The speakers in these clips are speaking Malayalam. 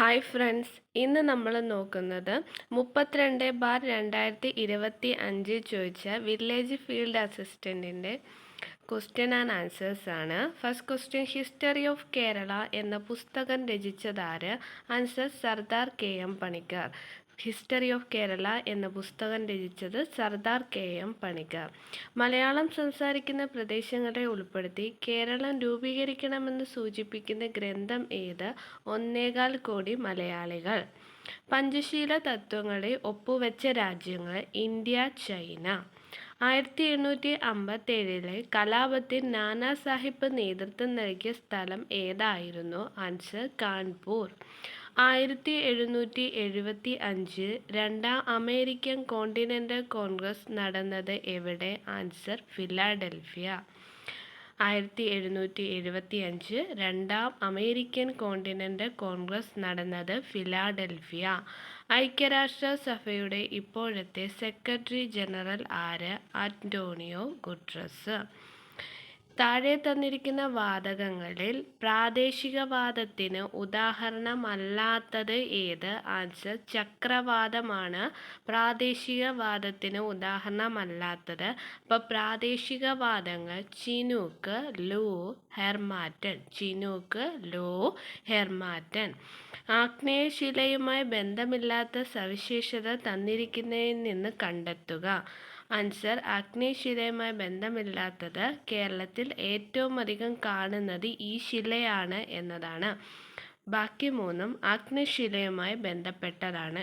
ഹായ് ഫ്രണ്ട്സ് ഇന്ന് നമ്മൾ നോക്കുന്നത് മുപ്പത്തിരണ്ട് ബാർ രണ്ടായിരത്തി ഇരുപത്തി അഞ്ച് ചോദിച്ച വില്ലേജ് ഫീൽഡ് അസിസ്റ്റന്റിന്റെ ക്വസ്റ്റ്യൻ ആൻഡ് ആൻസേഴ്സ് ആണ്. First question history of Kerala എന്ന പുസ്തകം രചിച്ചതാര് answer Sardar K M Panikkar. History of Kerala എന്ന പുസ്തകം രചിച്ചത് സർദാർ കെ എം പണിക്കർ. മലയാളം സംസാരിക്കുന്ന പ്രദേശങ്ങളെ ഉൾപ്പെടുത്തി കേരളം രൂപീകരിക്കണമെന്ന് സൂചിപ്പിക്കുന്ന ഗ്രന്ഥം ഏത്? ഒന്നേകാൽ കോടി മലയാളികൾ. പഞ്ചശീല തത്വങ്ങളെ ഒപ്പുവെച്ച രാജ്യങ്ങൾ ഇന്ത്യ ചൈന. ആയിരത്തി എണ്ണൂറ്റി അമ്പത്തേഴിലെ കലാപത്തിൽ നാനാ സാഹിബ് നേതൃത്വം നൽകിയ സ്ഥലം ഏതായിരുന്നു? ആൻസർ കാൺപൂർ ആയിരത്തി എഴുന്നൂറ്റി എഴുപത്തി അഞ്ച് രണ്ടാം അമേരിക്കൻ കോണ്ടിനെന്റൽ കോൺഗ്രസ് നടന്നത് എവിടെ? Answer Philadelphia. ആയിരത്തി എഴുന്നൂറ്റി എഴുപത്തി അഞ്ച് രണ്ടാം അമേരിക്കൻ കോണ്ടിനെന്റൽ കോൺഗ്രസ് നടന്നത് ഫിലാഡൽഫിയ. ഐക്യരാഷ്ട്രസഭയുടെ ഇപ്പോഴത്തെ സെക്രട്ടറി ജനറൽ ആര്? Antonio Guterres. താഴെ തന്നിരിക്കുന്ന വാതകങ്ങളിൽ പ്രാദേശികവാദത്തിന് ഉദാഹരണമല്ലാത്തത് ഏത്? ആൻസർ ചക്രവാദമാണ്. പ്രാദേശികവാദത്തിന് ഉദാഹരണമല്ലാത്തത്. അപ്പോൾ പ്രാദേശികവാദങ്ങൾ chinook loo harmattan. Chinook loo harmattan. ആഗ്നേയശിലയുമായി ബന്ധമില്ലാത്ത സവിശേഷത തന്നിരിക്കുന്നതിൽ നിന്ന് കണ്ടെത്തുക. ആൻസർ അഗ്നിശിലയുമായി ബന്ധമില്ലാത്തത് കേരളത്തിൽ ഏറ്റവും അധികം കാണുന്നത് ഈ ശിലയാണ് എന്നതാണ്. ബാക്കി മൂന്നും അഗ്നിശിലയുമായി ബന്ധപ്പെട്ടതാണ്.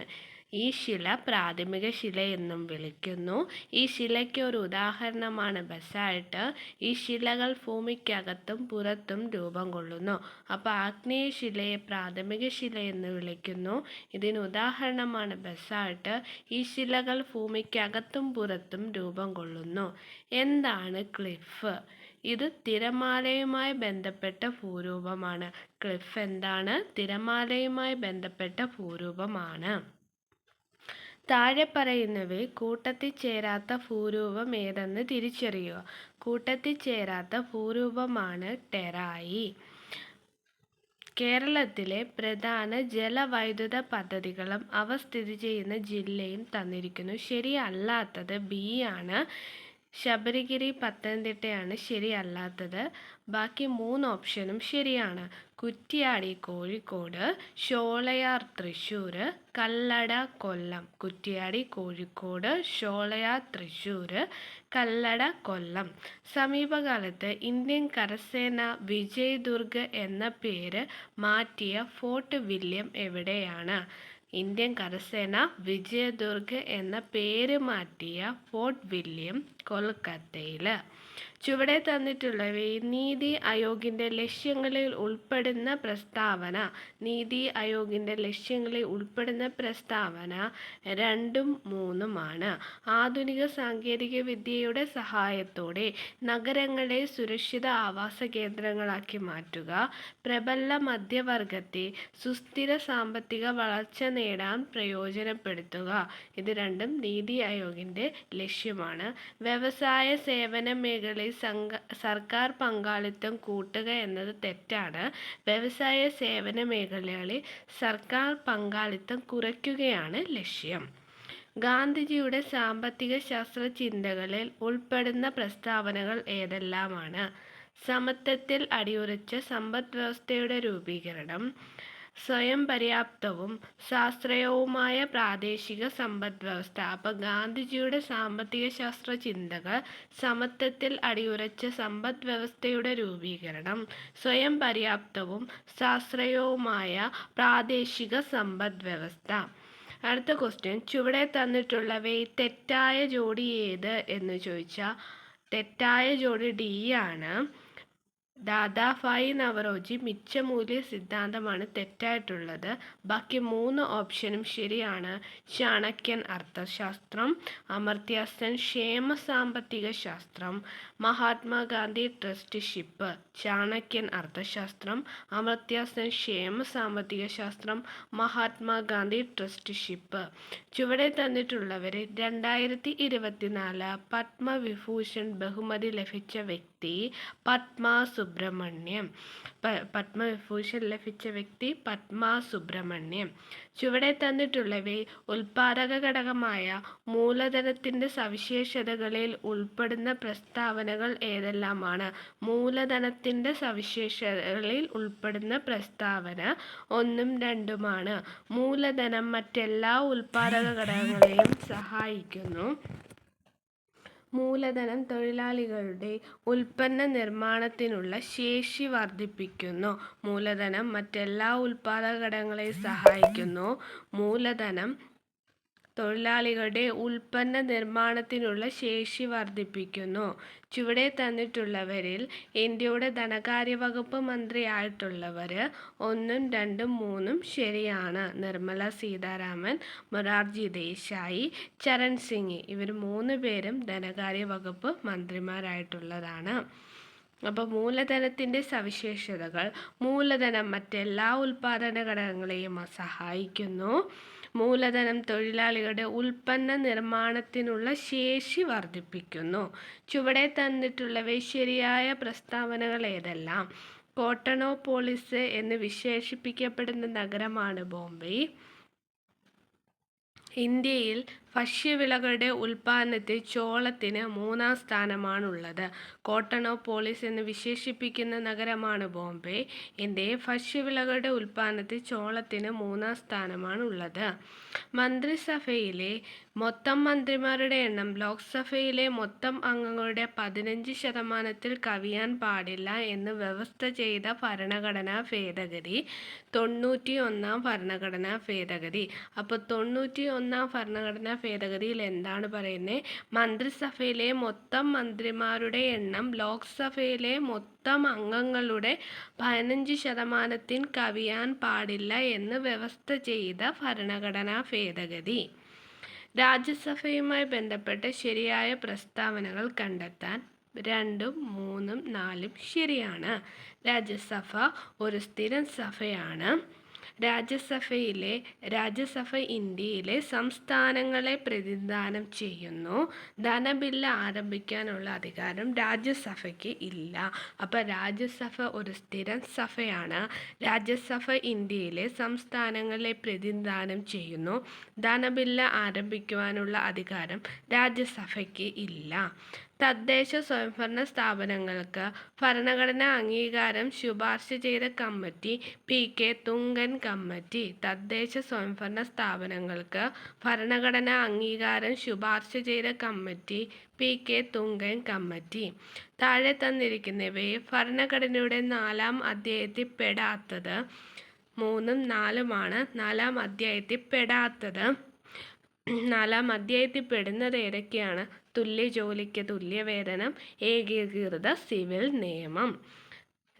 ഈ ശില പ്രാഥമിക ശില എന്നും വിളിക്കുന്നു. ഈ ശിലയ്ക്ക് ഒരു ഉദാഹരണമാണ് ബസാൾട്ട്. ഈ ശിലകൾ ഭൂമിക്കകത്തും പുറത്തും രൂപം കൊള്ളുന്നു. അപ്പോൾ ആഗ്നേയ ശിലയെ പ്രാഥമിക ശില എന്ന് വിളിക്കുന്നു. ഇതിന് ഉദാഹരണമാണ് ബസാൾട്ട്. ഈ ശിലകൾ ഭൂമിക്കകത്തും പുറത്തും രൂപം കൊള്ളുന്നു. എന്താണ് ക്ലിഫ്? ഇത് തിരമാലയുമായി ബന്ധപ്പെട്ട ഭൂരൂപമാണ്. ക്ലിഫ് എന്താണ്? തിരമാലയുമായി ബന്ധപ്പെട്ട ഭൂരൂപമാണ്. താഴെ പറയുന്നവയിൽ കൂട്ടത്തിൽ ചേരാത്ത ഭൂരൂപം ഏതെന്ന് തിരിച്ചറിയുക. കൂട്ടത്തിൽ ചേരാത്ത ഭൂരൂപമാണ് ടെറായി. കേരളത്തിലെ പ്രധാന ജലവൈദ്യുത പദ്ധതികളും അവ സ്ഥിതി ചെയ്യുന്ന ജില്ലയും തന്നിരിക്കുന്നു. ശരിയല്ലാത്തത് ബി ആണ്. ശബരിഗിരി പത്തനംതിട്ടയാണ് ശരിയല്ലാത്തത്. ബാക്കി മൂന്ന് ഓപ്ഷനും ശരിയാണ്. കുറ്റിയാടി കോഴിക്കോട് ഷോളയാർ തൃശ്ശൂർ കല്ലട കൊല്ലം. കുറ്റിയാടി കോഴിക്കോട് ഷോളയാർ തൃശ്ശൂർ കല്ലട കൊല്ലം. സമീപകാലത്ത് ഇന്ത്യൻ കരസേന വിജയ് ദുർഗ് എന്ന പേര് മാറ്റിയ ഫോർട്ട് വില്യം എവിടെയാണ്? ഇന്ത്യൻ കരസേന വിജയദുർഗ് എന്ന പേര് മാറ്റിയ ഫോർട്ട് വില്യം കൊൽക്കത്തയിൽ ചുവടെ തന്നിട്ടുള്ളവയിൽ നീതി ആയോഗിന്റെ ലക്ഷ്യങ്ങളിൽ ഉൾപ്പെടുന്ന പ്രസ്താവന. നീതി ആയോഗിന്റെ ലക്ഷ്യങ്ങളിൽ ഉൾപ്പെടുന്ന പ്രസ്താവന രണ്ടും മൂന്നുമാണ്. ആധുനിക സാങ്കേതിക വിദ്യയുടെ സഹായത്തോടെ നഗരങ്ങളെ സുരക്ഷിത ആവാസ കേന്ദ്രങ്ങളാക്കി മാറ്റുക പ്രബല മധ്യവർഗത്തെ സുസ്ഥിര സാമ്പത്തിക വളർച്ച നേടാൻ പ്രയോജനപ്പെടുത്തുക. ഇത് രണ്ടും നീതി ആയോഗിന്റെ ലക്ഷ്യമാണ്. വ്യവസായ സേവന മേഖലയിൽ സംഘ സർക്കാർ പങ്കാളിത്തം കൂട്ടുക എന്നത് തെറ്റാണ്. വ്യവസായ സേവന മേഖലകളിൽ സർക്കാർ പങ്കാളിത്തം കുറയ്ക്കുകയാണ് ലക്ഷ്യം. ഗാന്ധിജിയുടെ സാമ്പത്തിക ശാസ്ത്ര ചിന്തകളിൽ ഉൾപ്പെടുന്ന പ്രസ്താവനകൾ ഏതെല്ലാമാണ്? സമത്വത്തിൽ അടിയുറച്ച സമ്പദ് വ്യവസ്ഥയുടെ രൂപീകരണം സ്വയം പര്യാപ്തവും ശാസ്ത്രീയവുമായ പ്രാദേശിക സമ്പദ് വ്യവസ്ഥ. അപ്പോൾ ഗാന്ധിജിയുടെ സാമ്പത്തിക ശാസ്ത്ര ചിന്തകൾ സമത്വത്തിൽ അടിയുറച്ച സമ്പദ് വ്യവസ്ഥയുടെ രൂപീകരണം സ്വയം പര്യാപ്തവും ശാസ്ത്രീയവുമായ പ്രാദേശിക സമ്പദ് വ്യവസ്ഥ. അടുത്ത ക്വസ്റ്റ്യൻ ചുവടെ തന്നിട്ടുള്ളവയിൽ തെറ്റായ ജോഡി ഏത് എന്ന് ചോദിച്ചാൽ തെറ്റായ ജോഡി ഡി ആണ്. ദാദാഭായി നവറോജി മിച്ചമൂല്യ സിദ്ധാന്തമാണ് തെറ്റായിട്ടുള്ളത്. ബാക്കി മൂന്ന് ഓപ്ഷനും ശരിയാണ്. ചാണക്യൻ അർത്ഥശാസ്ത്രം അമർത്യാസൻ ക്ഷേമ സാമ്പത്തിക ശാസ്ത്രം മഹാത്മാഗാന്ധി ട്രസ്റ്റിഷിപ്പ് ചാണക്യൻ അർത്ഥശാസ്ത്രം അമർത്യാസൻ ക്ഷേമ സാമ്പത്തിക ശാസ്ത്രം മഹാത്മാഗാന്ധി ട്രസ്റ്റിഷിപ്പ് ചുവടെ തന്നിട്ടുള്ളവരെ രണ്ടായിരത്തി ഇരുപത്തിനാല് പത്മവിഭൂഷൺ ബഹുമതി ലഭിച്ച വ്യക്തി പത്മ സുബ്രഹ്മണ്യം. പത്മവിഭൂഷൺ ലഭിച്ച വ്യക്തി പത്മ സുബ്രഹ്മണ്യം ചുവടെ തന്നിട്ടുള്ളവയിൽ ഉൽപാദക ഘടകമായ മൂലധനത്തിന്റെ സവിശേഷതകളിൽ ഉൾപ്പെടുന്ന പ്രസ്താവനകൾ ഏതെല്ലാമാണ്? മൂലധനത്തിന്റെ സവിശേഷതകളിൽ ഉൾപ്പെടുന്ന പ്രസ്താവന ഒന്നും രണ്ടുമാണ്. മൂലധനം മറ്റെല്ലാ ഉൽപാദക ഘടകങ്ങളെയും സഹായിക്കുന്നു. മൂലധനം തൊഴിലാളികളുടെ ഉൽപ്പന്ന നിർമ്മാണത്തിനുള്ള ശേഷി വർദ്ധിപ്പിക്കുന്നു. മൂലധനം മറ്റെല്ലാ ഉൽപ്പാദക ഘടകങ്ങളെയും സഹായിക്കുന്നു. മൂലധനം തൊഴിലാളികളുടെ ഉൽപ്പന്ന നിർമ്മാണത്തിനുള്ള ശേഷി വർദ്ധിപ്പിക്കുന്നു. ചുവടെ തന്നിട്ടുള്ളവരിൽ ഇന്ത്യയുടെ ധനകാര്യ വകുപ്പ് മന്ത്രിയായിട്ടുള്ളവർ ഒന്നും രണ്ടും മൂന്നും ശരിയാണ്. നിർമ്മല സീതാരാമൻ മൊറാർജി ദേശായി ചരൺ സിംഗ് ഇവർ മൂന്ന് പേരും ധനകാര്യ വകുപ്പ് മന്ത്രിമാരായിട്ടുള്ളതാണ്. അപ്പോൾ മൂലധനത്തിന്റെ സവിശേഷതകൾ മൂലധനം മറ്റെല്ലാ ഉൽപാദന ഘടകങ്ങളെയും സഹായിക്കുന്നു. മൂലധനം തൊഴിലാളികളുടെ ഉൽപ്പന്ന നിർമ്മാണത്തിനുള്ള ശേഷി വർദ്ധിപ്പിക്കുന്നു. ചുവടെ തന്നിട്ടുള്ളവ ശരിയായ പ്രസ്താവനകൾ ഏതെല്ലാം? കോട്ടണോപോളിസ് എന്ന് വിശേഷിപ്പിക്കപ്പെടുന്ന നഗരമാണ് ബോംബെ. ഇന്ത്യയിൽ ഭക്ഷ്യവിളകളുടെ ഉൽപ്പാദനത്തിൽ ചോളത്തിന് മൂന്നാം സ്ഥാനമാണുള്ളത്. കോട്ടണോപോളിസ് എന്ന് വിശേഷിപ്പിക്കുന്ന നഗരമാണ് ബോംബെ. ഇന്ത്യയെ ഭക്ഷ്യവിളകളുടെ ഉൽപ്പാദനത്തിൽ ചോളത്തിന് മൂന്നാം സ്ഥാനമാണുള്ളത്. മന്ത്രിസഭയിലെ മൊത്തം മന്ത്രിമാരുടെ എണ്ണം ലോക്സഭയിലെ മൊത്തം അംഗങ്ങളുടെ പതിനഞ്ച് ശതമാനത്തിൽ കവിയാൻ പാടില്ല എന്ന് വ്യവസ്ഥ ചെയ്ത ഭരണഘടനാ ഭേദഗതി. തൊണ്ണൂറ്റി ഒന്നാം ഭരണഘടനാ ഭേദഗതി. അപ്പോൾ തൊണ്ണൂറ്റി ഒന്നാം ഭരണഘടനാ ഭേദഗതിയിൽ എന്താണ് പറയുന്നത് മന്ത്രിസഭയിലെ മൊത്തം മന്ത്രിമാരുടെ എണ്ണം ലോക്സഭയിലെ മൊത്തം അംഗങ്ങളുടെ പതിനഞ്ച് ശതമാനത്തിൽ കവിയാൻ പാടില്ല എന്ന് വ്യവസ്ഥ ചെയ്ത ഭരണഘടനാ ഭേദഗതി. രാജ്യസഭയുമായി ബന്ധപ്പെട്ട ശരിയായ പ്രസ്താവനകൾ കണ്ടെത്താൻ രണ്ടും മൂന്നും നാലും ശരിയാണ്. രാജ്യസഭ ഒരു സ്ഥിരം സഭയാണ്. രാജ്യസഭയിലെ രാജ്യസഭ ഇന്ത്യയിലെ സംസ്ഥാനങ്ങളെ പ്രതിനിധാനം ചെയ്യുന്നു. ധനബില്ല് ആരംഭിക്കാനുള്ള അധികാരം രാജ്യസഭയ്ക്ക് ഇല്ല. അപ്പോൾ രാജ്യസഭ ഒരു സ്ഥിരം സഭയാണ്. രാജ്യസഭ ഇന്ത്യയിലെ സംസ്ഥാനങ്ങളെ പ്രതിനിധാനം ചെയ്യുന്നു. ധനബില്ല് ആരംഭിക്കുവാനുള്ള അധികാരം രാജ്യസഭയ്ക്ക് ഇല്ല. തദ്ദേശ സ്വയംഭരണ സ്ഥാപനങ്ങൾക്ക് ഭരണഘടനാ അംഗീകാരം ശുപാർശ ചെയ്ത committee P K Thungon committee. തദ്ദേശ സ്വയംഭരണ സ്ഥാപനങ്ങൾക്ക് ഭരണഘടനാ അംഗീകാരം ശുപാർശ ചെയ്ത committee P K Thungon committee. താഴെ തന്നിരിക്കുന്നവയെ ഭരണഘടനയുടെ നാലാം അധ്യായത്തിൽ പെടാത്തത് മൂന്നും നാലുമാണ്. നാലാം അധ്യായത്തിൽ പെടാത്തത് നാലാം അധ്യായത്തിൽ പെടുന്നത് ഏതൊക്കെയാണ്? തുല്യ ജോലിക്ക് തുല്യ വേതനം ഏകീകൃത സിവിൽ നിയമം.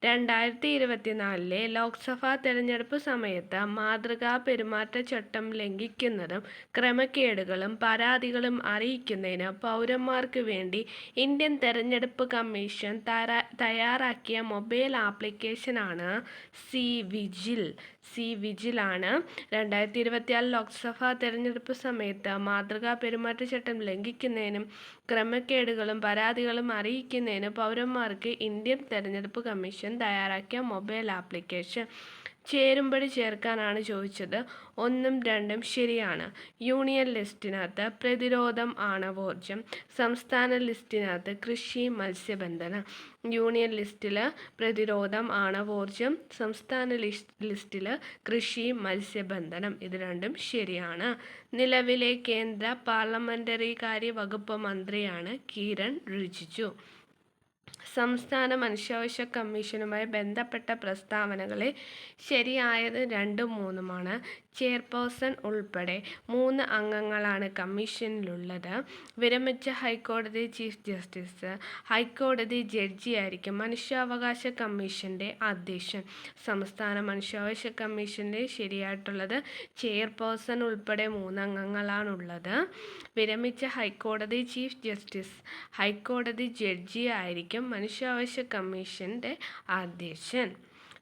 രണ്ടായിരത്തി ഇരുപത്തിനാലിലെ ലോക്സഭാ തെരഞ്ഞെടുപ്പ് സമയത്ത് മാതൃകാ പെരുമാറ്റച്ചട്ടം ലംഘിക്കുന്നതും ക്രമക്കേടുകളും പരാതികളും അറിയിക്കുന്നതിന് പൗരന്മാർക്ക് വേണ്ടി ഇന്ത്യൻ തെരഞ്ഞെടുപ്പ് കമ്മീഷൻ തയ്യാറാക്കിയ മൊബൈൽ ആപ്ലിക്കേഷനാണ് സി വിജിൽ. സി വിജിലാണ്. രണ്ടായിരത്തി ഇരുപത്തിയാറ് ലോക്സഭാ തെരഞ്ഞെടുപ്പ് സമയത്ത് മാതൃകാ പെരുമാറ്റച്ചട്ടം ലംഘിക്കുന്നതിനും ക്രമക്കേടുകളും പരാതികളും അറിയിക്കുന്നതിനും പൗരന്മാർക്ക് ഇന്ത്യൻ തെരഞ്ഞെടുപ്പ് കമ്മീഷൻ തയ്യാറാക്കിയ മൊബൈൽ ആപ്ലിക്കേഷൻ. ചേരുംപടി ചേർക്കാനാണ് ചോദിച്ചത്. ഒന്നും രണ്ടും ശരിയാണ്. യൂണിയൻ ലിസ്റ്റിനകത്ത് പ്രതിരോധം ആണവോർജം സംസ്ഥാന ലിസ്റ്റിനകത്ത് കൃഷി മത്സ്യബന്ധനം. യൂണിയൻ ലിസ്റ്റിൽ പ്രതിരോധം ആണവോർജം സംസ്ഥാന ലിസ്റ്റ് ലിസ്റ്റിൽ കൃഷി മത്സ്യബന്ധനം ഇത് രണ്ടും ശരിയാണ്. നിലവിലെ കേന്ദ്ര പാർലമെന്ററി കാര്യ വകുപ്പ് മന്ത്രിയാണ് കിരൺ റിജിജു. സംസ്ഥാന മനുഷ്യാവകാശ കമ്മീഷനുമായി ബന്ധപ്പെട്ട പ്രസ്താവനകളിൽ ശരിയായത് രണ്ടും മൂന്നുമാണ്. ചെയർപേഴ്സൺ ഉൾപ്പെടെ മൂന്ന് അംഗങ്ങളാണ് കമ്മീഷനിലുള്ളത്. വിരമിച്ച ഹൈക്കോടതി ചീഫ് ജസ്റ്റിസ് ഹൈക്കോടതി ജഡ്ജിയായിരിക്കും മനുഷ്യാവകാശ കമ്മീഷന്റെ അധ്യക്ഷൻ. സംസ്ഥാന മനുഷ്യാവകാശ കമ്മീഷന്റെ ശരിയായിട്ടുള്ളത് ചെയർപേഴ്സൺ ഉൾപ്പെടെ മൂന്നംഗങ്ങളാണുള്ളത് വിരമിച്ച ഹൈക്കോടതി ചീഫ് ജസ്റ്റിസ് ഹൈക്കോടതി ജഡ്ജിയായിരിക്കും മനുഷ്യാവകാശ കമ്മീഷന്റെ അധ്യക്ഷൻ.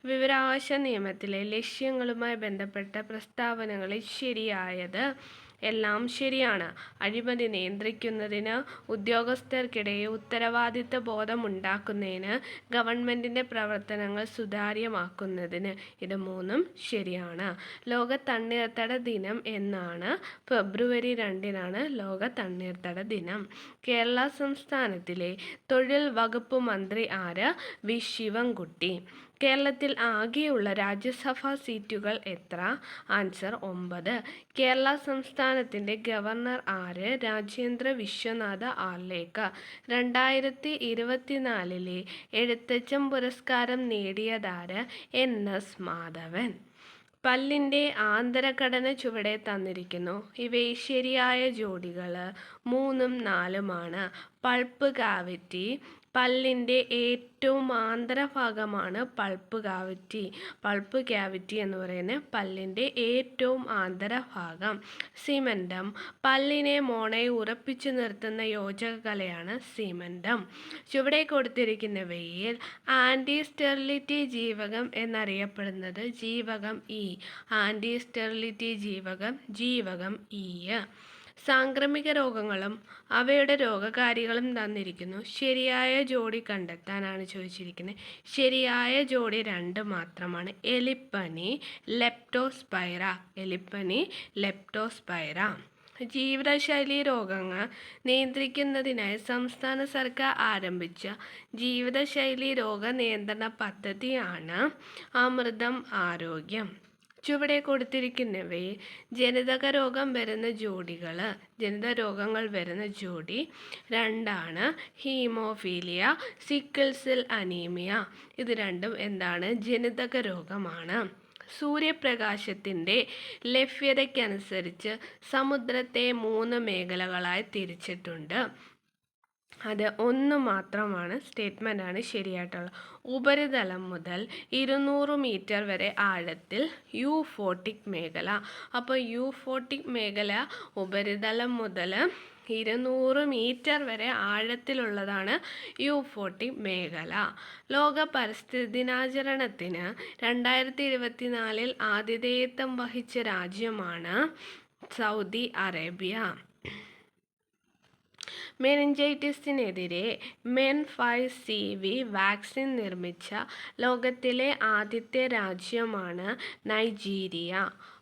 വിവരാവകാശ നിയമത്തിലെ ലക്ഷ്യങ്ങളുമായി ബന്ധപ്പെട്ട പ്രസ്താവനകളിൽ ശരിയായത് എല്ലാം ശരിയാണ്. അഴിമതി നിയന്ത്രിക്കുന്നതിന് ഉദ്യോഗസ്ഥർക്കിടയിൽ ഉത്തരവാദിത്ത ബോധമുണ്ടാക്കുന്നതിന് ഗവൺമെന്റിന്റെ പ്രവർത്തനങ്ങൾ സുതാര്യമാക്കുന്നതിന് ഇത് മൂന്നും ശരിയാണ്. ലോക തണ്ണീർത്തട ദിനം എന്നാണ് ഫെബ്രുവരി രണ്ടിനാണ് ലോക തണ്ണീർത്തട ദിനം. കേരള സംസ്ഥാനത്തിലെ തൊഴിൽ വകുപ്പ് മന്ത്രി ആര് വി ശിവൻകുട്ടി. കേരളത്തിൽ ആകെയുള്ള രാജ്യസഭാ സീറ്റുകൾ എത്ര? ആൻസർ ഒമ്പത്. കേരള സംസ്ഥാനത്തിന്റെ ഗവർണർ ആര്? രാജേന്ദ്ര വിശ്വനാഥ ആർലേക്ക രണ്ടായിരത്തി ഇരുപത്തിനാലിലെ എഴുത്തച്ഛൻ പുരസ്കാരം നേടിയതാര്? എൻ. എസ്. മാധവൻ. പല്ലിന്റെ ആന്തരഘടന ചുവടെ തന്നിരിക്കുന്നു. ഇവയെ ശരിയായ ജോഡികൾ മൂന്നും നാലുമാണ്. പൾപ്പ് കാവിറ്റി പല്ലിന്റെ ഏറ്റവും ആന്തരഭാഗമാണ് പൾപ്പ് കാവിറ്റി പൾപ്പ് ക്യാവിറ്റി എന്ന് പറയുന്നത് പല്ലിന്റെ ഏറ്റവും ആന്തരഭാഗം. സിമന്റം പല്ലിനെ മോണയെ ഉറപ്പിച്ചു നിർത്തുന്ന യോജക കലയാണ് സിമന്റം ചുവടെ കൊടുത്തിരിക്കുന്നവയിൽ ആന്റി സ്റ്റെറിലിറ്റി ജീവകം എന്നറിയപ്പെടുന്നത് ജീവകം ഇ. ആന്റി സ്റ്റെറിലിറ്റി ജീവകം ജീവകം ഇ. സാംക്രമിക രോഗങ്ങളും അവയുടെ രോഗകാരികളും തന്നിരിക്കുന്നു. ശരിയായ ജോഡി കണ്ടെത്താനാണ് ചോദിച്ചിരിക്കുന്നത്. ശരിയായ ജോഡി രണ്ട് മാത്രമാണ്. എലിപ്പനി ലെപ്റ്റോസ്പൈറ. എലിപ്പനി ലെപ്റ്റോസ്പൈറ. ജീവിതശൈലി രോഗങ്ങൾ നിയന്ത്രിക്കുന്നതിനായി സംസ്ഥാന സർക്കാർ ആരംഭിച്ച ജീവിതശൈലി രോഗ നിയന്ത്രണ പദ്ധതിയാണ് അമൃതം ആരോഗ്യം. ചുവടെ കൊടുത്തിരിക്കുന്നവയെ ജനിതക രോഗം വരുന്ന ജോഡികൾ ജനിതക രോഗങ്ങൾ വരുന്ന ജോഡി രണ്ടാണ്. Haemophilia sickle cell anaemia. ഇത് രണ്ടും എന്താണ്? ജനിതക രോഗമാണ് സൂര്യപ്രകാശത്തിന്റെ ലഭ്യതയ്ക്കനുസരിച്ച് സമുദ്രത്തെ മൂന്ന് മേഖലകളായി തിരിച്ചിട്ടുണ്ട്. അത് ഒന്ന് മാത്രമാണ് സ്റ്റേറ്റ്മെന്റാണ് ശരിയായിട്ടുള്ളത്. ഉപരിതലം മുതൽ ഇരുന്നൂറ് മീറ്റർ വരെ ആഴത്തിൽ യൂഫോട്ടിക് മേഖല. അപ്പോൾ യൂഫോട്ടിക് മേഖല ഉപരിതലം മുതൽ ഇരുന്നൂറ് മീറ്റർ വരെ ആഴത്തിലുള്ളതാണ് യൂഫോട്ടിക് മേഖല. ലോക പരിസ്ഥിതി ദിനാചരണത്തിന് രണ്ടായിരത്തി ഇരുപത്തിനാലിൽ ആതിഥേയത്വം വഹിച്ച രാജ്യമാണ് Saudi Arabia. മെനിഞ്ചൈറ്റിസിനെതിരെ men five C V vaccine നിർമ്മിച്ച ലോകത്തിലെ ആദ്യത്തെ രാജ്യമാണ് നൈജീരിയ.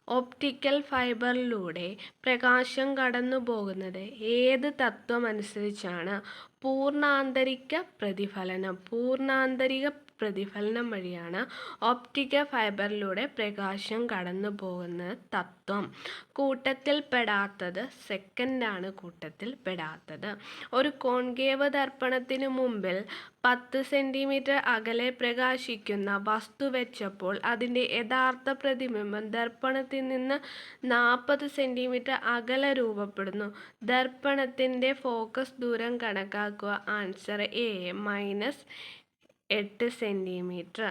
ഒപ്റ്റിക്കൽ ഫൈബറിലൂടെ പ്രകാശം കടന്നു പോകുന്നത് ഏത് തത്വമനുസരിച്ചാണ്? പൂർണാന്തരിക പ്രതിഫലനം പൂർണാന്തരിക പ്രതിഫലനം വഴിയാണ് ഓപ്റ്റിക്കൽ ഫൈബറിലൂടെ പ്രകാശം കടന്നു പോകുന്ന തത്വം. കൂട്ടത്തിൽ പെടാത്തത് സെക്കൻഡാണ് കൂട്ടത്തിൽ പെടാത്തത്. ഒരു കോൺകേവ് ദർപ്പണത്തിന് മുമ്പിൽ പത്ത് സെന്റിമീറ്റർ അകലെ പ്രകാശിക്കുന്ന വസ്തു വെച്ചപ്പോൾ അതിന്റെ യഥാർത്ഥ പ്രതിബിംബം ദർപ്പണത്തിൽ നിന്ന് നാൽപ്പത് സെന്റിമീറ്റർ അകലെ രൂപപ്പെടുന്നു. ദർപ്പണത്തിന്റെ ഫോക്കസ് ദൂരം കണക്കാക്കുക. ആൻസർ എ മൈനസ് എട്ട് സെന്റിമീറ്റർ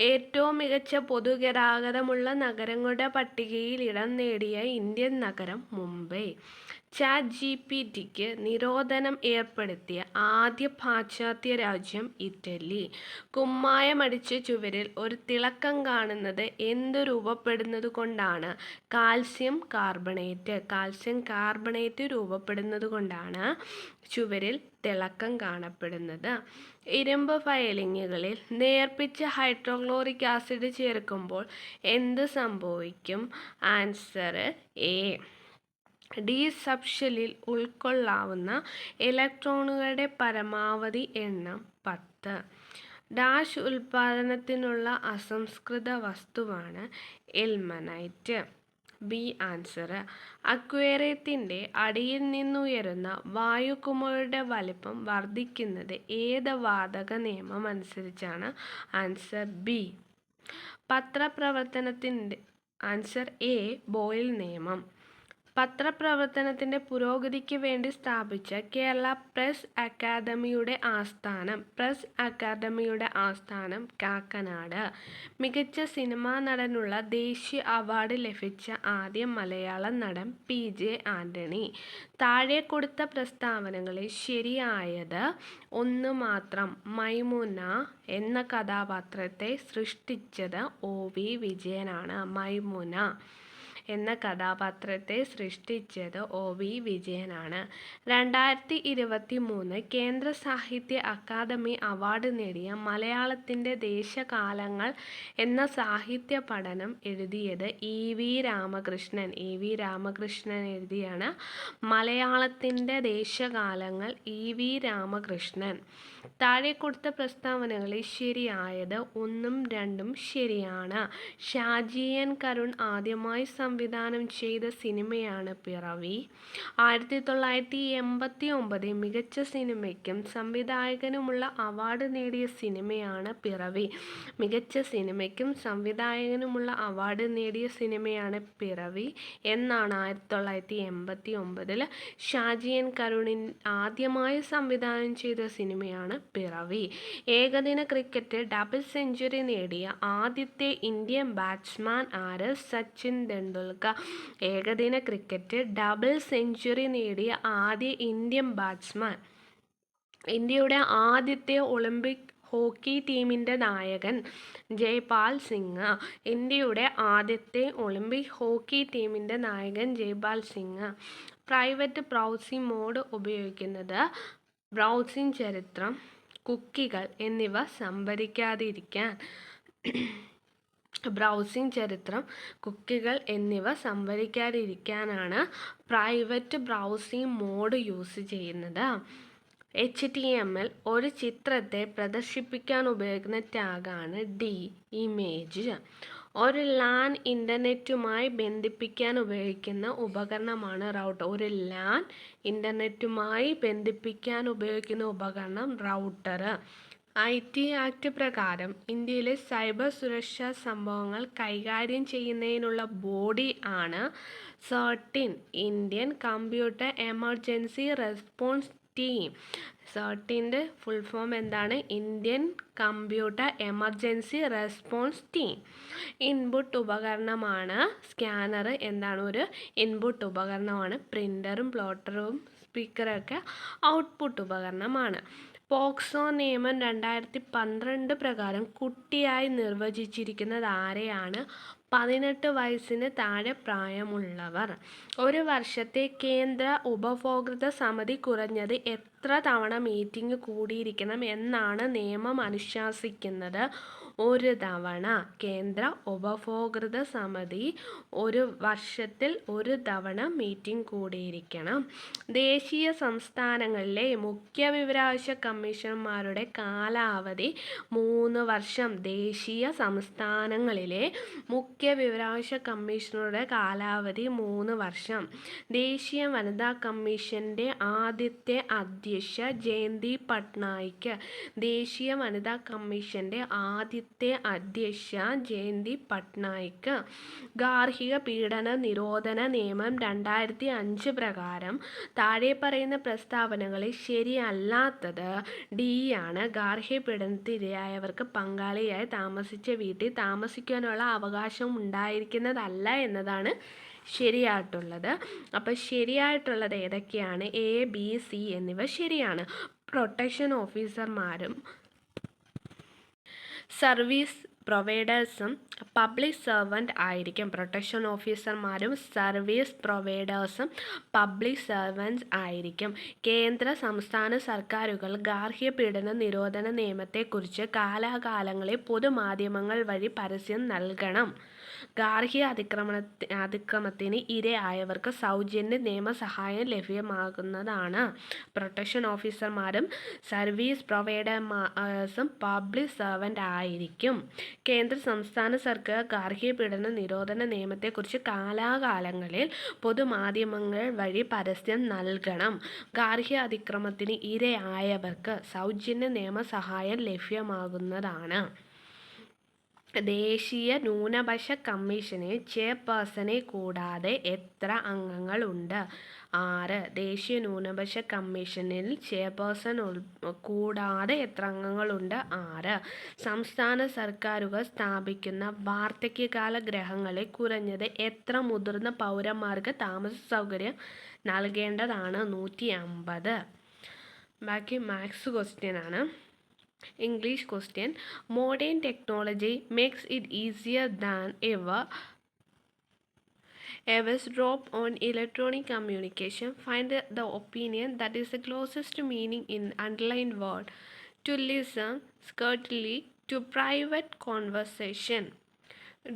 ഏറ്റവും മികച്ച പൊതുഗതാഗതമുള്ള നഗരങ്ങളുടെ പട്ടികയിൽ ഇടം നേടിയ ഇന്ത്യൻ നഗരം മുംബൈ. ചാറ്റ് ജി പി ടിക്ക് നിരോധനം ഏർപ്പെടുത്തിയ ആദ്യ പാശ്ചാത്യ രാജ്യം ഇറ്റലി. കുമ്മായമടിച്ച ചുവരിൽ ഒരു തിളക്കം കാണുന്നത് എന്തു രൂപപ്പെടുന്നത് കൊണ്ടാണ് കാൽസ്യം കാർബണേറ്റ്. കാൽസ്യം കാർബണേറ്റ് രൂപപ്പെടുന്നത് കൊണ്ടാണ് ചുവരിൽ തിളക്കം കാണപ്പെടുന്നത്. ഇരുമ്പ് ഫയലിങ്ങുകളിൽ നേർപ്പിച്ച ഹൈഡ്രോക്ലോറിക് ആസിഡ് ചേർക്കുമ്പോൾ എന്ത് സംഭവിക്കും? Answer A. ഡി സബ്ഷെല്ലിൽ ഉൾക്കൊള്ളാവുന്ന ഇലക്ട്രോണുകളുടെ പരമാവധി എണ്ണം പത്ത്. ഡാഷ് ഉൽപാദനത്തിനുള്ള അസംസ്കൃത വസ്തുവാണ് എൽമനൈറ്റ്. B answer. അക്വേറിയത്തിന്റെ അടിയിൽ നിന്നുയരുന്ന വായുകുമുകളുടെ വലിപ്പം വർദ്ധിക്കുന്നത് ഏത് വാതക നിയമം അനുസരിച്ചാണ് ആൻസർ ബി. പത്രപ്രവർത്തനത്തിന്റെ ആൻസർ എ ബോയിൽ നിയമം. പത്രപ്രവർത്തനത്തിന്റെ പുരോഗതിക്ക് വേണ്ടി സ്ഥാപിച്ച കേരള പ്രസ് അക്കാദമിയുടെ ആസ്ഥാനം. പ്രസ് അക്കാദമിയുടെ ആസ്ഥാനം കാക്കനാട്. മികച്ച സിനിമാ നടനുള്ള ദേശീയ അവാർഡ് ലഭിച്ച ആദ്യ മലയാള നടൻ പി ജെ ആന്റണി താഴെ കൊടുത്ത പ്രസ്താവനകളിൽ ശരിയായത് ഒന്ന് മാത്രം മൈമുന എന്ന കഥാപാത്രത്തെ സൃഷ്ടിച്ചത് ഒ വി വിജയനാണ്. മൈമുന എന്ന കഥാപാത്രത്തെ സൃഷ്ടിച്ചത് ഒ വി വിജയനാണ്. രണ്ടായിരത്തി ഇരുപത്തി മൂന്ന് കേന്ദ്ര സാഹിത്യ അക്കാദമി അവാർഡ് നേടിയ മലയാളത്തിന്റെ ദേശകാലങ്ങൾ എന്ന സാഹിത്യ പഠനം എഴുതിയത് E V Ramakrishnan. E V Ramakrishnan എഴുതിയാണ് മലയാളത്തിന്റെ ദേശകാലങ്ങൾ ഇ വി രാമകൃഷ്ണൻ. താഴെ കൊടുത്ത പ്രസ്താവനകളിൽ ശരിയായത് ഒന്നും രണ്ടും ശരിയാണ്. ഷാജി എൻ കരുൺ ആദ്യമായി സംവിധാനം ചെയ്ത സിനിമയാണ് പിറവി. ആയിരത്തി തൊള്ളായിരത്തി എൺപത്തി ഒമ്പതിൽ മികച്ച സിനിമയ്ക്കും സംവിധായകനുമുള്ള അവാർഡ് നേടിയ സിനിമയാണ് പിറവി. മികച്ച സിനിമയ്ക്കും സംവിധായകനുമുള്ള അവാർഡ് നേടിയ സിനിമയാണ് പിറവി എന്നാണ് ആയിരത്തി തൊള്ളായിരത്തി എൺപത്തി ഒമ്പതിൽ ഷാജി എൻ കരുണിൻ ആദ്യമായി സംവിധാനം ചെയ്ത സിനിമയാണ് പിറവി. ഏകദിന ക്രിക്കറ്റിൽ ഡബിൾ സെഞ്ചുറി നേടിയ ആദ്യത്തെ ഇന്ത്യൻ ബാറ്റ്സ്മാൻ ആര്? സച്ചിൻ തെണ്ടുൽക്കർ ഏകദിന ക്രിക്കറ്റ് ഡബിൾ സെഞ്ചുറി നേടിയ ആദ്യ ഇന്ത്യൻ ബാറ്റ്സ്മാൻ ഇന്ത്യയുടെ ആദ്യത്തെ ഒളിമ്പിക് ഹോക്കി ടീമിന്റെ നായകൻ ജയ്പാൽ സിംഗ്. ഇന്ത്യയുടെ ആദ്യത്തെ ഒളിമ്പിക് ഹോക്കി ടീമിന്റെ നായകൻ Jaipal Singh. Private browsing mode ഉപയോഗിക്കുന്നത് ബ്രൗസിംഗ് ചരിത്രം കുക്കികൾ എന്നിവ സംഭരിക്കാതിരിക്കാൻ ബ്രൗസിംഗ് ചരിത്രം കുക്കികൾ എന്നിവ സംഭരിക്കാതിരിക്കാനാണ് പ്രൈവറ്റ് ബ്രൗസിംഗ് മോഡ് യൂസ് ചെയ്യുന്നത്. എച്ച് ടി എം എൽ ഒരു ചിത്രത്തെ പ്രദർശിപ്പിക്കാൻ ഉപയോഗിക്കുന്ന ടാഗാണ് ഡി ഇമേജ് ഒരു ലാൻ ഇന്റർനെറ്റുമായി ബന്ധിപ്പിക്കാൻ ഉപയോഗിക്കുന്ന ഉപകരണമാണ് റൗട്ടർ. ഒരു ലാൻ ഇന്റർനെറ്റുമായി ബന്ധിപ്പിക്കാൻ ഉപയോഗിക്കുന്ന ഉപകരണം റൗട്ടർ. ഐ ടി ആക്ട് പ്രകാരം ഇന്ത്യയിലെ സൈബർ സുരക്ഷാ സംഭവങ്ങൾ കൈകാര്യം ചെയ്യുന്നതിനുള്ള ബോഡി ആണ് CERT In Indian computer emergency response team സേർട്ടിന്റെ full form എന്താണ്? Indian computer emergency response team input ഉപകരണമാണ്. സ്കാനർ എന്താണ് ഒരു? ഇൻപുട്ട് ഉപകരണമാണ്. പ്രിന്ററും പ്ലോട്ടറും സ്പീക്കറൊക്കെ ഔട്ട്പുട്ട് ഉപകരണമാണ്. പോക്സോ നിയമം രണ്ടായിരത്തി പന്ത്രണ്ട് പ്രകാരം കുട്ടിയായി നിർവചിച്ചിരിക്കുന്നത് ആരെയാണ്? പതിനെട്ട് വയസ്സിന് താഴെ പ്രായമുള്ളവർ. ഒരു വർഷത്തെ കേന്ദ്ര ഉപഭോക്തൃ സമിതി കുറഞ്ഞത് എത്ര തവണ മീറ്റിംഗ് കൂടിയിരിക്കണം എന്നാണ് നിയമം അനുശാസിക്കുന്നത്. ഒരു തവണ കേന്ദ്ര ഉപഭോക്തൃ സമിതി ഒരു വർഷത്തിൽ ഒരു തവണ മീറ്റിംഗ് കൂടിയിരിക്കണം. ദേശീയ സംസ്ഥാനങ്ങളിലെ മുഖ്യ വിവരാവകാശ കമ്മീഷണർമാരുടെ കാലാവധി മൂന്ന് വർഷം. ദേശീയ സംസ്ഥാനങ്ങളിലെ മുഖ്യ വിവരാവകാശ കമ്മീഷണറുടെ കാലാവധി മൂന്ന് വർഷം. ദേശീയ വനിതാ കമ്മീഷന്റെ ആദ്യത്തെ അധ്യക്ഷ ജയന്തി പട്നായിക്ക് ദേശീയ വനിതാ കമ്മീഷന്റെ ആദ്യത്തെ അധ്യക്ഷ ജയന്തി പട്നായിക്ക് ഗാർഹിക പീഡന നിരോധന നിയമം രണ്ടായിരത്തി അഞ്ച് പ്രകാരം താഴെ പറയുന്ന പ്രസ്താവനകളിൽ ശരിയല്ലാത്തത് ഡി ആണ്. ഗാർഹിക പീഡനത്തിരയായവർക്ക് പങ്കാളിയായി താമസിച്ച വീട്ടിൽ താമസിക്കാനുള്ള അവകാശം ഉണ്ടായിരിക്കുന്നതല്ല എന്നതാണ് ശരിയായിട്ടുള്ളത്. അപ്പോൾ ശരിയായിട്ടുള്ളത് ഏതൊക്കെയാണ്? എ ബി സി എന്നിവ ശരിയാണ്. പ്രൊട്ടക്ഷൻ ഓഫീസർമാരും സർവീസ് പ്രൊവൈഡേഴ്സും പബ്ലിക് സെർവന്റ് ആയിരിക്കും. പ്രൊട്ടക്ഷൻ ഓഫീസർമാരും സർവീസ് പ്രൊവൈഡേഴ്സും പബ്ലിക് സെർവൻസ് ആയിരിക്കും. കേന്ദ്ര സംസ്ഥാന സർക്കാരുകൾ ഗാർഹിക പീഡന നിരോധന നിയമത്തെക്കുറിച്ച് കാലാകാലങ്ങളിൽ പൊതുമാധ്യമങ്ങൾ വഴി പരസ്യം നൽകണം. ഗാർഹിക അതിക്രമണ അതിക്രമത്തിന് ഇരയായവർക്ക് സൗജന്യ നിയമസഹായം ലഭ്യമാകുന്നതാണ്. പ്രൊട്ടക്ഷൻ ഓഫീസർമാരും സർവീസ് പ്രൊവൈഡർമാസും പബ്ലിക് സെർവന്റ് ആയിരിക്കും കേന്ദ്ര സംസ്ഥാന സർക്കാർ ഗാർഹിക പീഡന നിരോധന നിയമത്തെക്കുറിച്ച് കാലാകാലങ്ങളിൽ പൊതുമാധ്യമങ്ങൾ വഴി പരസ്യം നൽകണം. ഗാർഹിക അതിക്രമത്തിന് ഇരയായവർക്ക് സൗജന്യ നിയമസഹായം ലഭ്യമാകുന്നതാണ്. ദേശീയ ന്യൂനപക്ഷ കമ്മീഷനിൽ ചെയർപേഴ്സണെ കൂടാതെ എത്ര അംഗങ്ങളുണ്ട്? ആറ്. ദേശീയ ന്യൂനപക്ഷ കമ്മീഷനിൽ ചെയർപേഴ്സൺ കൂടാതെ എത്ര അംഗങ്ങളുണ്ട്? ആറ്. സംസ്ഥാന സർക്കാരുകൾ സ്ഥാപിക്കുന്ന വാർദ്ധക്യകാല ഗ്രഹങ്ങളിൽ കുറഞ്ഞത് എത്ര മുതിർന്ന പൗരന്മാർക്ക് താമസ സൗകര്യം നൽകേണ്ടതാണ്? നൂറ്റി അമ്പത് ബാക്കി മാത്സ് ക്വസ്റ്റ്യൻ ആണ്. English question Modern technology makes it easier than ever eavesdrop on electronic communication. Find the, the opinion that is the closest meaning in underlined word. To listen skirtily to private conversation.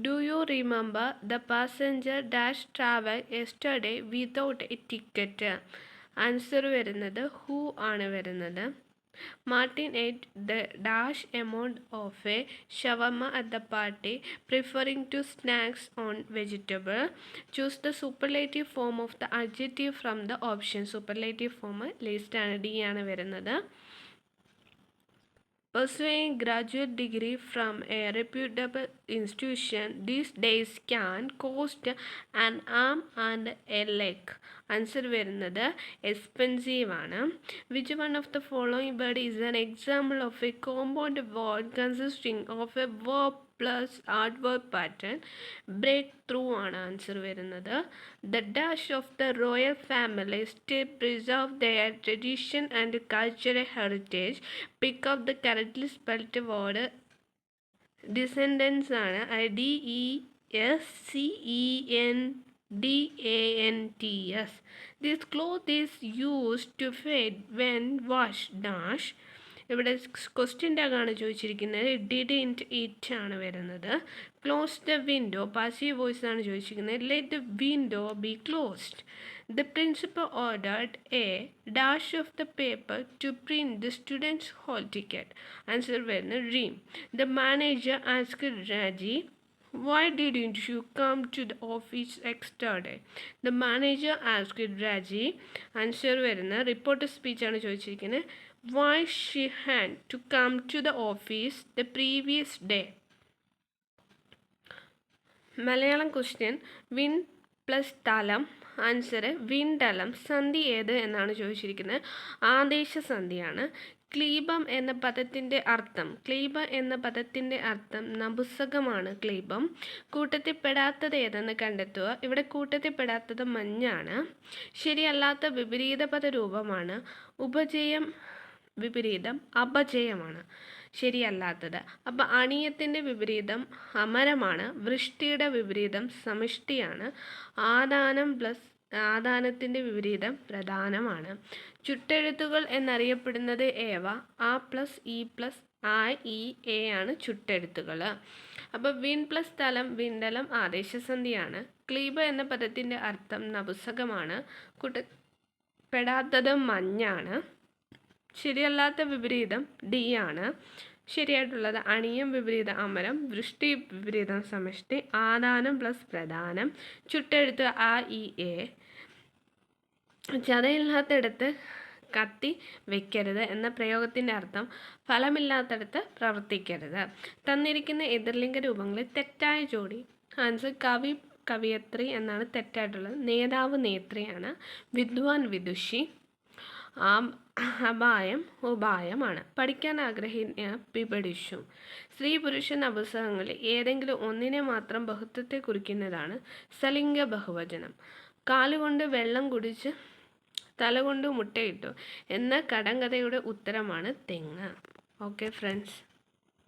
Do you remember the passenger dash travel yesterday without a ticket? Answer വരുന്നത് ഹൂ ആണ് വരുന്നത് Martin eight the dash amount of a shawarma at the party preferring to snacks on vegetable choose the superlative form of the adjective from the option superlative form ലിസ്റ്റാണ് ഡി ആണ് വരുന്നത്. Pursuing graduate degree from a reputable institution these days can cost an arm and a leg. Answer വരുന്നത് എക്സ്പെൻസീവ് ആണ് which one of the following word is an example of a compound word consisting of a verb plus art work pattern break through ആണ് ആൻസർ വരുന്നത്. The dash of the royal family still preserve their tradition and cultural heritage pick up the correctly spelt word descendants ആണ്. D E S C E N D A N T S this cloth is use to fed when wash dash ഇവിടെ ക്വസ്റ്റ്യൻ ആണ് ചോദിച്ചിരിക്കുന്നത്. ഡിഡ് ഇന്റ് ഇറ്റ് ആണ് വരുന്നത്. Close the window passive voice ആണ് ചോദിച്ചിരിക്കുന്നത്. Let the window be closed the principal ordered a dash of the paper to print the students hall ticket answer വരുന്നത് dream the manager ask Raji Why didn't you come to the office yesterday? The manager asked Raji. Answer വരുന്ന റിപ്പോർട്ട് സ്പീച്ചാണ് ചോദിച്ചിരിക്കുന്നത്. Why she had to come to the office the previous day. Malayalam question win plus തലം. ആൻസർ വിൻഡലം സന്ധി ഏത് എന്നാണ് ചോദിച്ചിരിക്കുന്നത്. ആദേശ സന്ധിയാണ്. ക്ലീബം എന്ന പദത്തിന്റെ അർത്ഥം. ക്ലീബ എന്ന പദത്തിന്റെ അർത്ഥം നപുസകമാണ് ക്ലീബം കൂട്ടത്തിൽപ്പെടാത്തത് ഏതെന്ന് കണ്ടെത്തുക. ഇവിടെ കൂട്ടത്തിൽപ്പെടാത്തത് മഞ്ഞാണ്. ശരിയല്ലാത്ത വിപരീത പദരൂപമാണ്. ഉപജയം വിപരീതം അപജയമാണ്. ശരിയല്ലാത്തത്. അപ്പം അണിയത്തിന്റെ വിപരീതം അമരമാണ്. വൃഷ്ടിയുടെ വിപരീതം സമിഷ്ടിയാണ്. ആദാനം പ്ലസ് ആദാനത്തിന്റെ വിപരീതം പ്രധാനമാണ്. ചുട്ടെഴുത്തുകൾ എന്നറിയപ്പെടുന്നത് ഏവ? ആ പ്ലസ് ഇ പ്ലസ് ആ ഇ എ ആണ് ചുട്ടെഴുത്തുകൾ. അപ്പോൾ വിൻ പ്ലസ് തലം വിണ്ടലം ആദേശസന്ധിയാണ്. ക്ലീബ എന്ന പദത്തിന്റെ അർത്ഥം നപുസകമാണ് കൂട്ട പെടാത്തത് മഞ്ഞാണ്. ശരിയല്ലാത്ത വിപരീതം ഡി ആണ്. ശരിയായിട്ടുള്ളത് അണിയം വിപരീത അമരം വൃഷ്ടി വിപരീതം സമഷ്ടി ആദാനം പ്ലസ് പ്രധാനം ചുട്ടെഴുത്ത് ആ ഇ എ. ചതയില്ലാത്തടത്ത് കത്തി വെക്കരുത് എന്ന പ്രയോഗത്തിന്റെ അർത്ഥം ഫലമില്ലാത്തടത്ത് പ്രവർത്തിക്കരുത്. തന്നിരിക്കുന്ന എതിർലിംഗ രൂപങ്ങളിൽ തെറ്റായ ജോഡി. ആൻസർ കവി കവിയത്രി എന്നാണ് തെറ്റായിട്ടുള്ളത്. നേതാവ് നേത്രിയാണ്. വിദ്വാൻ വിദുഷി. ആ അപായം ഉപായമാണ്. പഠിക്കാൻ ആഗ്രഹിക്കുന്ന പിപടിഷു സ്ത്രീ പുരുഷ നപുസകങ്ങളിൽ ഏതെങ്കിലും ഒന്നിനെ മാത്രം ബഹുത്വത്തെ കുറിക്കുന്നതാണ് സലിംഗ ബഹുവചനം. കാലുകൊണ്ട് വെള്ളം കുടിച്ച് തലകൊണ്ട് മുട്ടയിട്ടു എന്ന കടങ്കഥയുടെ ഉത്തരമാണ് തെങ്ങ്. Okay friends.